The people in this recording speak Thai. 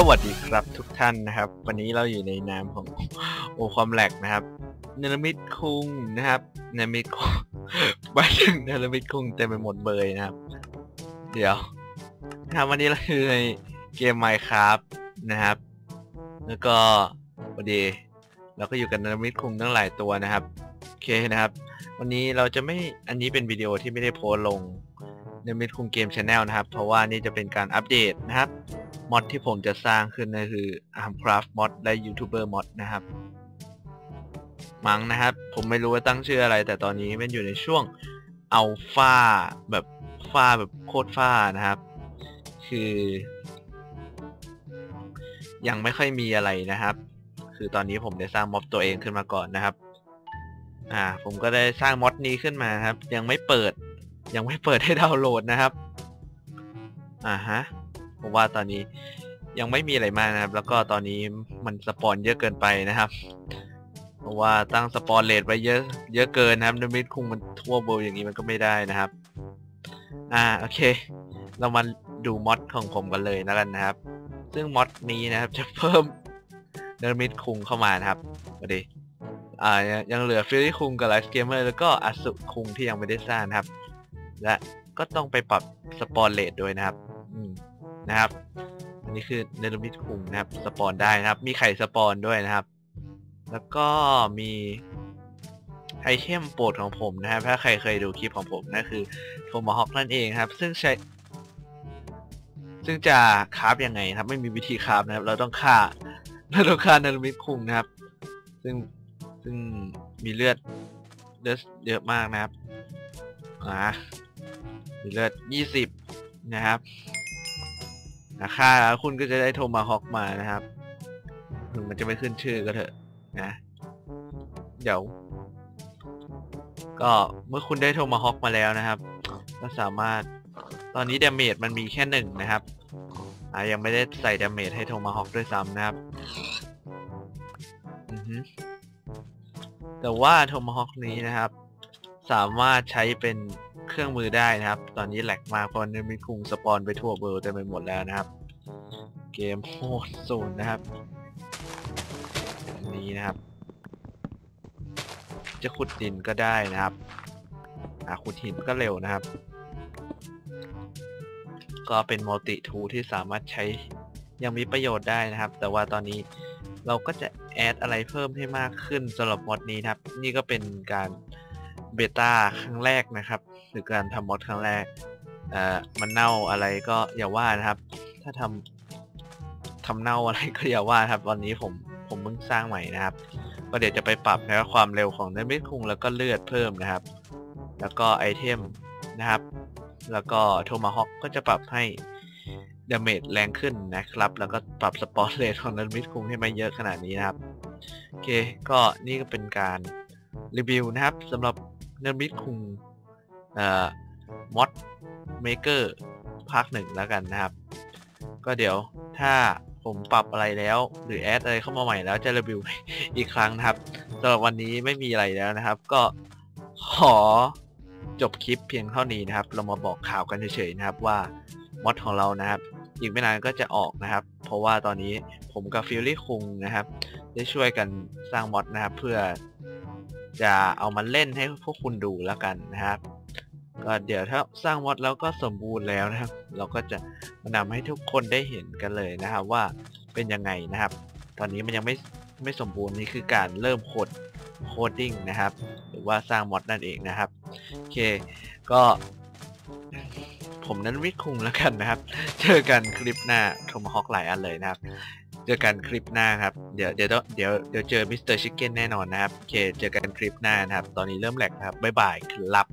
สวัสดีครับทุกท่านนะครับ วันนี้เราอยู่ในนามของโอความแหลกนะครับเนรมิตคุงนะครับเนรมิตคุงไปถึงเนรมิตคุงเต็มไปหมดเบยนะครับ เดี๋ยวนะครับวันนี้เราอยู่ในเกม Minecraft นะครับ แล้วก็พอดีเราก็อยู่กับเนรมิตคุงตั้งหลายตัวนะครับโอเคนะครับ วันนี้เราจะไม่อันนี้เป็นวิดีโอที่ไม่ได้โพสลงในมิดคุงเกมชาแนลนะครับ เพราะว่านี่จะเป็นการอัปเดตนะครับ มอดที่ผมจะสร้างขึ้นก็คือ Armcraft Mod และ YouTuber Mod นะครับ มั้งนะครับ ผมไม่รู้ว่าตั้งชื่ออะไร แต่ตอนนี้มันอยู่ในช่วงอัลฟาแบบฟ้าแบบโคตรฟ้านะครับ คือ ยังไม่ค่อยมีอะไรนะครับ คือตอนนี้ผมได้สร้างม็อบตัวเองขึ้นมาก่อนนะครับ อ่า ผมก็ได้สร้างม็อดนี้ขึ้นมาครับ ยังไม่เปิด ยังไม่เปิดให้ดาวน์โหลดนะครับ อ่าฮะ ผมว่าตอนนี้ยังไม่มีอะไรมากนะครับ แล้วก็ตอนนี้มันสปอนเยอะเกินไปนะครับเพราะว่าตั้งสปอนเลทไว้เยอะ เยอะเกินนะครับนมิดคุงมันทั่วเบลอย่างนี้มันก็ไม่ได้นะครับ อ่าโอเค เรามาดูมอดของผมกันเลยนะกันนะครับ ซึ่งมอดนี้นะครับ จะเพิ่มเนมิดคุงเข้ามานะครับมาดิอ่ายังเหลือฟิลลี่คุงกับไลฟ์เกมเมอร์แล้วก็อสุคุงที่ยังไม่ได้สร้างนะครับ และก็ต้องไปปรับสปอนเลทด้วยนะครับ อืม นะครับ อันนี้คือเนรมิตคุงนะครับ สปอนได้นะครับ มีไข่สปอนด้วยนะครับ แล้วก็มีไอเทมโปรดของผมนะครับ ถ้าใครเคยดูคลิปของผมนั่นคือโทมาฮอกนั่นเองครับ ซึ่งใช้ ซึ่งจะคราฟยังไงครับ ไม่มีวิธีคราฟนะครับ เราต้องฆ่าเราต้องฆ่าเนรมิตคุงนะครับ ซึ่งซึ่งมีเลือดเลือดเยอะมากนะครับอ่ามีเลือดยี่สิบนะครับ นะค่าแล้วคุณก็จะได้โทมาฮอกมานะครับถึงมันจะไม่ขึ้นชื่อก็เถอะนะ เดี๋ยว ก็เมื่อคุณได้โทมาฮอกมาแล้วนะครับ ก็สามารถตอนนี้ดาเมจมันมีแค่หนึ่งนะครับอ่ายังไม่ได้ใส่ดาเมจให้โทมาฮอกด้วยซ้ำนะครับแต่ว่าโทมาฮอกนี้นะครับ สามารถใช้เป็น เครื่องมือได้นะครับ ตอนนี้แหลกมากเพราะนมีคุงสปอนไปทั่วเบอร์เต็มไปหมดแล้วนะครับ เกมโหดศูนนะครับอันนี้นะครับ จะขุดดินก็ได้นะครับอาขุดหินก็เร็วนะครับ ก็เป็นมัลติทูที่สามารถใช้ยังมีประโยชน์ได้นะครับ แต่ว่าตอนนี้เราก็จะแอดอะไรเพิ่มให้มากขึ้นสำหรับมอดนี้นะครับ นี่ก็เป็นการ เบต้าครั้งแรกนะครับหรือการทำมอดครั้งแรกอ่อมันเน่าอะไรก็อย่าว่านะครับ ถ้าทำทำเน่าอะไรก็อย่าว่าครับวันนี้ผมผมเพิ่งสร้างใหม่นะครับ ก็เดี๋ยวจะไปปรับนะครับความเร็วของเนมิคุงแล้วก็เลือดเพิ่มนะครับ แล้วก็ไอเทมนะครับ แล้วก็โทมาฮอกก็จะปรับให้ดาเมจแรงขึ้นนะครับ แล้วก็ปรับสปอร์ตเลทของเนมิคุงให้ไม่เยอะขนาดนี้นะครับโอเค ก็นี่ก็เป็นการรีวิวนะครับสำหรับ เนมิดคุงเอ่อมอดเมเกอร์ภาคหนึ่งแล้วกันนะครับ ก็เดี๋ยวถ้าผมปรับอะไรแล้ว หรือแอดอะไรเข้ามาใหม่แล้วจะรีวิวอีกครั้งนะครับสำหรับวันนี้ไม่มีอะไรแล้วนะครับ ก็ขอจบคลิปเพียงเท่านี้นะครับ เรามาบอกข่าวกันเฉยๆนะครับว่ามอดของเรานะครับ อีกไม่นานก็จะออกนะครับ เพราะว่าตอนนี้ผมกับฟิลลี่คุงนะครับ ได้ช่วยกันสร้างมอดนะครับ เพื่อ จะเอามาเล่นให้พวกคุณดูแล้วกันนะครับก็เดี๋ยวถ้าสร้างมอดแล้วก็สมบูรณ์แล้วนะครับ เราก็จะมานำให้ทุกคนได้เห็นกันเลยนะครับว่าเป็นยังไงนะครับ ตอนนี้มันยังไม่ไม่สมบูรณ์นี่คือการเริ่มโคดโคดดิ้งนะครับ หรือว่าสร้างมอดนั่นเองนะครับโอเค ก็ผมนั้นวิคุงแล้วกันนะครับ เจอกันคลิปหน้าทมฮอกหลายอันเลยนะครับ เจอกันคลิปหน้าครับ เดี๋ยวเดี๋ยวเดี๋ยวเดี๋ยวเจอมิสเตอร์ชิคเก้นแน่นอนนะครับ โอเค เจอกันคลิปหน้านะครับ ตอนนี้เริ่มแหลกครับ บ๊ายบายครับ